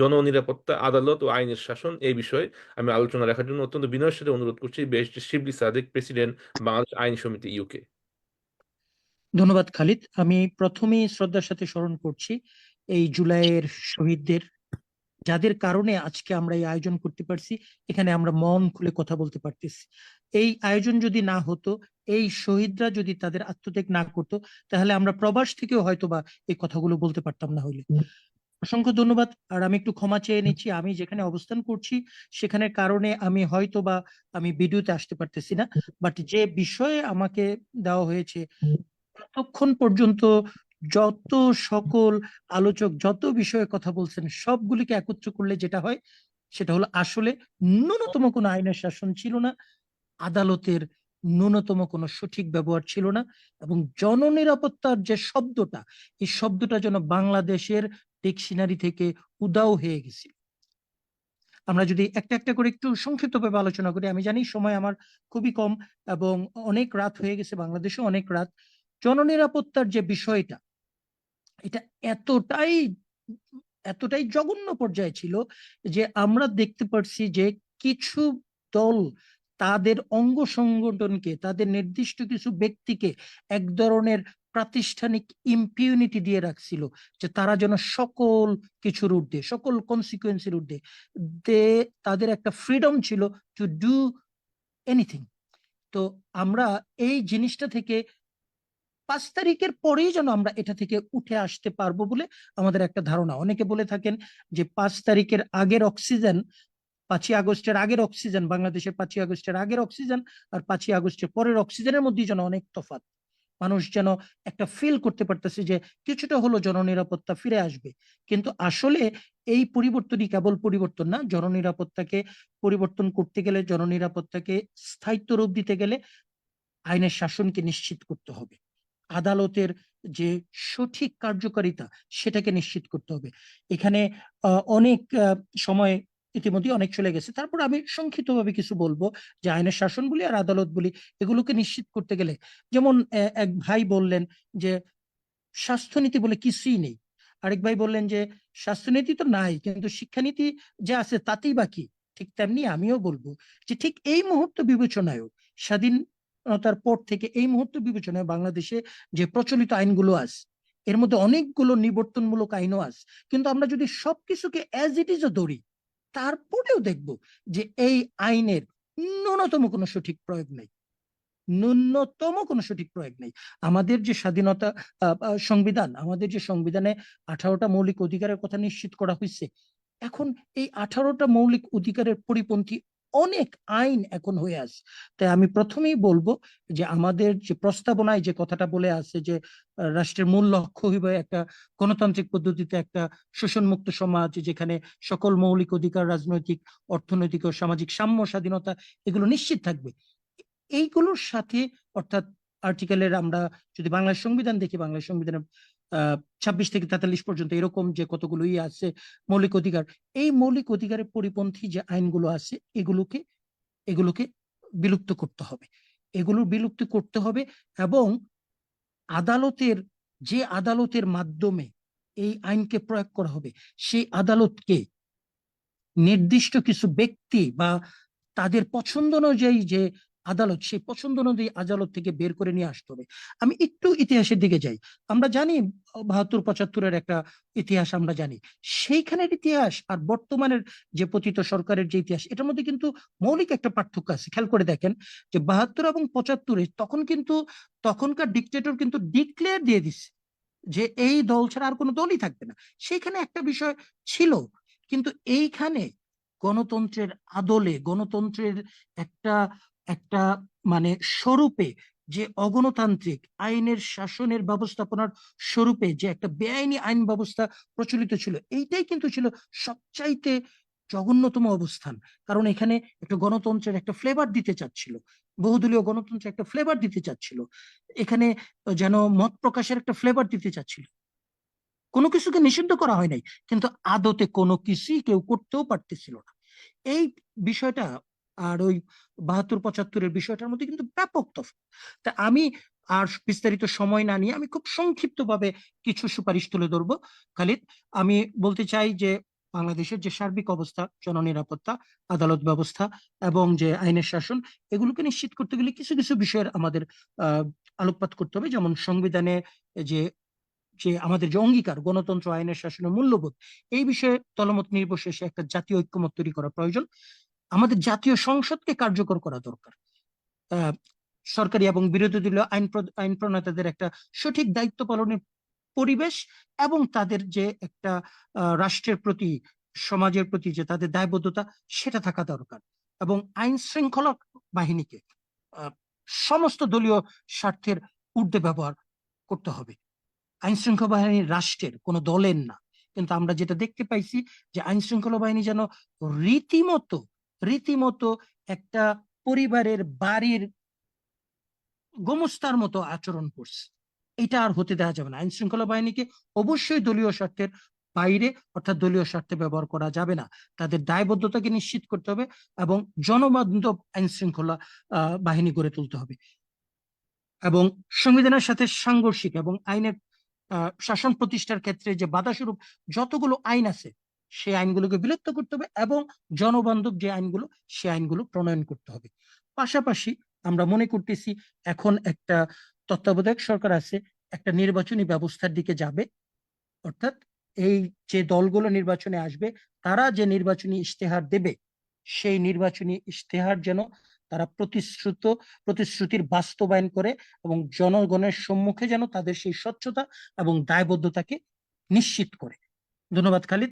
জননিরাপত্তা, আদালত ও আইনের শাসন এই বিষয়ে আমি আলোচনা রাখার জন্য অত্যন্ত বিনয়ের সাথে অনুরোধ করছি ব্যারিস্টার শিবলি সাদেক, প্রেসিডেন্ট বাংলাদেশ আইন সমিতি ইউকে। ধন্যবাদ খালিদ। আমি প্রথমেই শ্রদ্ধার সাথে স্মরণ করছি এই জুলাইয়ের শহীদদের যাদের কারণে আজকে আমরা এই আয়োজন করতে পারছি এখানে আমরা মন খুলে কথা বলতে পারতেছি। এই আয়োজন যদি না হতো এই শহীদরা যদি তাদের আত্মত্যাগ না করতো তাহলে আমরা প্রবাস থেকেও হয়তো বা এই কথাগুলো বলতে পারতাম না হইলে। অসংখ্য ধন্যবাদ। আর আমি একটু ক্ষমা চেয়ে নিচ্ছি, আমি যেখানে অবস্থান করছি, সেখানের কারণে আমি হয়তো বা আমি ভিডিওতে আসতে পারতেছি না। বাট যে বিষয়ে আমাকে দেওয়া হয়েছে, ততক্ষণ পর্যন্ত যত সকল আলোচক, যত বিষয়ে কথা বলছেন, সবগুলিকে একত্র করলে যেটা হয়, সেটা হলো আসলে ন্যূনতম কোনো আইনের শাসন ছিল না, আদালতের ন্যূনতম কোনো সঠিক ব্যবহার ছিল না, এবং জননিরাপত্তার যে শব্দটা, এই শব্দটা যেন বাংলাদেশের ডিকশনারি থেকে উদাও হয়ে গেছিল আমরা যদি একটা একটা করে একটু সংক্ষিপ্তভাবে আলোচনা করি, আমি জানি সময় আমার খুবই কম এবং অনেক রাত হয়ে গেছে, বাংলাদেশে অনেক রাত। জননিরাপত্তার যে বিষয়টা, এটা এতটাই এতটাই জঘন্য পর্যায়ে ছিল যে আমরা দেখতে পারছি যে কিছু দল তাদের অঙ্গ সংগঠনকে, তাদের নির্দিষ্ট কিছু ব্যক্তিকে এক ধরনের প্রাতিষ্ঠানিক ইম্পিউনিটি দিয়ে রাখছিল যে তারা যেন সকল কিছুর ঊর্ধ্বে সকল কনসিকুয়েন্সের ঊর্ধ্বে দে তাদের একটা ফ্রিডম ছিল টু ডু এনিথিং তো আমরা এই জিনিসটা থেকে পাঁচ তারিখের পরেই যেন আমরা এটা থেকে উঠে আসতে পারব বলে আমাদের একটা ধারণা। অনেকে বলে থাকেন যে পাঁচ তারিখের আগের অক্সিজেন পাঁচই আগস্টের আগের অক্সিজেন বাংলাদেশের পাঁচই আগস্টের আগের অক্সিজেন আর পাঁচই আগস্টের পরের অক্সিজেনের মধ্যেই যেন অনেক তফাৎ। মানুষ যেন একটা ফিল করতে পারতেছে যে কিছুটা হলো জননিরাপত্তা ফিরে আসবে। কিন্তু আসলে এই পরিবর্তনই কেবল পরিবর্তন না, জননিরাপত্তাকে পরিবর্তন করতে গেলে, জননিরাপত্তাকে স্থায়িত্ব রূপ দিতে গেলে আইনের শাসনকে নিশ্চিত করতে হবে। আদালতের যে সঠিক কার্যকারিতা, সেটাকে নিশ্চিত করতে হবে। এখানে অনেক সময় ইতিমধ্যে অনেক চলে গেছে। তারপর আমি সংক্ষিপ্তভাবে কিছু বলব যে আইনের শাসন বলি আর আদালত বলি এগুলোকে নিশ্চিত করতে গেলে, যেমন এক ভাই বললেন যে স্বাস্থ্যনীতি বলে কিছুই নেই। আরেক ভাই বললেন যে স্বাস্থ্যনীতি তো নাই, কিন্তু শিক্ষানীতি যে আছে তাতেই বাকি, ঠিক তেমনি আমিও বলব যে ঠিক এই মুহূর্ত বিবেচনায়ও, স্বাধীনতার পর থেকে এই মুহূর্ত বিবেচনায় বাংলাদেশে যে প্রচলিত আইনগুলো আছে, এর মধ্যে অনেকগুলো নিবর্তনমূলক আইনও আছে। কিন্তু আমরা যদি সবকিছুকে অ্যাজ ইট ইজ ধরি তারপরেও দেখব যে এই আইনের ন্যূনতম কোনো সঠিক প্রয়োগ নেই। ন্যূনতম কোনো সঠিক প্রয়োগ নেই। আমাদের যে স্বাধীনতা সংবিধান, আমাদের যে সংবিধানে আঠারোটা মৌলিক অধিকারের কথা নিশ্চিত করা হয়েছে এখন এই আঠারোটা মৌলিক অধিকারের পরিপন্থী অনেক আইন এখন হয়ে আছে তাই আমি প্রথমেই বলব যে আমাদের যে প্রস্তাবনায় যে কথাটা বলে আছে যে, রাষ্ট্রের মূল লক্ষ্য হইবে একটা গণতান্ত্রিক পদ্ধতিতে একটা শোষণমুক্ত সমাজ, যেখানে সকল মৌলিক অধিকার, রাজনৈতিক, অর্থনৈতিক ও সামাজিক সাম্য, স্বাধীনতা এগুলো নিশ্চিত থাকবে। এইগুলোর সাথে অর্থাৎ আর্টিকেলের আমরা যদি বাংলার সংবিধান দেখি, বাংলার সংবিধানের ছাব্বিশ থেকে তেতাল্লিশ পর্যন্ত এরকম যে কতগুলো ইয়ে আছে মৌলিক অধিকার, এই মৌলিক অধিকারের পরিপন্থী যে আইনগুলো আছে, এগুলোকে এগুলোকে বিলুপ্ত করতে হবে। এগুলো বিলুপ্ত করতে হবে এবং আদালতের, যে আদালতের মাধ্যমে এই আইনকে প্রয়োগ করা হবে, সেই আদালতকে নির্দিষ্ট কিছু ব্যক্তি বা তাদের পছন্দ অনুযায়ী যে আদালত, সেই পছন্দ অনুযায়ী আদালত থেকে বের করে নিয়ে আসতে হবে। আমি একটু ইতিহাসের দিকে যাই। আমরা জানি, বাহাত্তর, পঁচাত্তরের একটা ইতিহাস আমরা জানি। সেইখানের ইতিহাস আর বর্তমানের যে পতিত সরকারের যে ইতিহাস, এটার মধ্যে কিন্তু মৌলিক একটা পার্থক্য আছে। খেয়াল করে দেখেন যে বাহাত্তর এবং পঁচাত্তরে তখন কিন্তু তখনকার ডিকটেটর কিন্তু ডিক্লেয়ার দিয়ে দিচ্ছে যে এই দল ছাড়া আর কোনো দলই থাকবে না। সেইখানে একটা বিষয় ছিল, কিন্তু এইখানে গণতন্ত্রের আদলে গণতন্ত্রের একটা একটা মানে স্বরূপে যে অগণতান্ত্রিক আইনের শাসনের ব্যবস্থাপনার স্বরূপে যে একটা বেআইনি আইন ব্যবস্থা প্রচলিত ছিল, এইটাই কিন্তু ছিল সবচাইতে জঘন্যতম অবস্থান। কারণ এখানে একটা গণতন্ত্রের একটা ফ্লেভার দিতে চাচ্ছিল, বহুদলীয় গণতন্ত্রের একটা ফ্লেভার দিতে চাচ্ছিল। এখানে যেন মত প্রকাশের একটা ফ্লেভার দিতে চাচ্ছিল। কোনো কিছুকে নিষিদ্ধ করা হয় নাই, কিন্তু আদতে কোনো কিছুই কেউ করতেও পারতেছিল না। এই বিষয়টা আর ওই বাহাত্তর, পঁচাত্তরের বিষয়টার মধ্যে কিন্তু ব্যাপক তা আমি আর বিস্তারিত সময় না নিয়ে আমি খুব সংক্ষিপ্ত ভাবে কিছু সুপারিশ তুলে ধরবো। খালিদ, আমি বলতে চাই যে বাংলাদেশের যে সার্বিক অবস্থা, জননিরাপত্তা, আদালত ব্যবস্থা এবং যে আইনের শাসন, এগুলোকে নিশ্চিত করতে গেলে কিছু কিছু বিষয়ের আমাদের আলোকপাত করতে হবে। যেমন সংবিধানে যে যে আমাদের যে অঙ্গীকার, গণতন্ত্র, আইনের শাসনের মূল্যবোধ, এই বিষয়ে দলমত নির্বিশেষে একটা জাতীয় ঐক্যমত তৈরি করা প্রয়োজন। আমাদের জাতীয় সংসদকে কার্যকর করা দরকার। সরকারি এবং বিরোধী দলীয় আইন আইন প্রণেতাদের একটা সঠিক দায়িত্ব পালনের পরিবেশ এবং তাদের যে একটা রাষ্ট্রের প্রতি, সমাজের প্রতি যে তাদের দায়বদ্ধতা, সেটা থাকা দরকার এবং আইন শৃঙ্খলা বাহিনীকে সমস্ত দলীয় স্বার্থের ঊর্ধ্বে ব্যবহার করতে হবে। আইন শৃঙ্খলা বাহিনী রাষ্ট্রের, কোনো দলের না। কিন্তু আমরা যেটা দেখতে পাইছি যে আইন শৃঙ্খলা বাহিনী যেন রীতিমতো রীতিমতো একটা পরিবারের বাড়ির গোমস্তার মতো আচরণ করছে। এটা আর হতে দেওয়া যাবে না। আইন শৃঙ্খলা বাহিনীকে অবশ্যই দলীয় স্বার্থের বাইরে, অর্থাৎ দলীয় স্বার্থে ব্যবহার করা যাবে না। তাদের দায়বদ্ধতাকে নিশ্চিত করতে হবে এবং জনবান্ধব আইন শৃঙ্খলা বাহিনী গড়ে তুলতে হবে। এবং সংবিধানের সাথে সাংঘর্ষিক এবং আইনের শাসন প্রতিষ্ঠার ক্ষেত্রে যে বাধাস্বরূপ যতগুলো আইন আছে সেই আইনগুলোকে বিলুপ্ত করতে হবে এবং জনবান্ধব যে আইনগুলো সেই আইনগুলো প্রণয়ন করতে হবে। পাশাপাশি আমরা মনে করতেছি এখন একটা তত্ত্বাবধায়ক সরকার আছে, একটা নির্বাচনী ব্যবস্থার দিকে যাবে। অর্থাৎ এই যে দলগুলো নির্বাচনে আসবে, তারা যে নির্বাচনী ইশতেহার দেবে, সেই নির্বাচনী ইশতেহার যেন তারা প্রতিশ্রুত, প্রতিশ্রুতির বাস্তবায়ন করে এবং জনগণের সম্মুখে যেন তাদের সেই স্বচ্ছতা এবং দায়বদ্ধতাকে নিশ্চিত করে। ধন্যবাদ, খালিদ।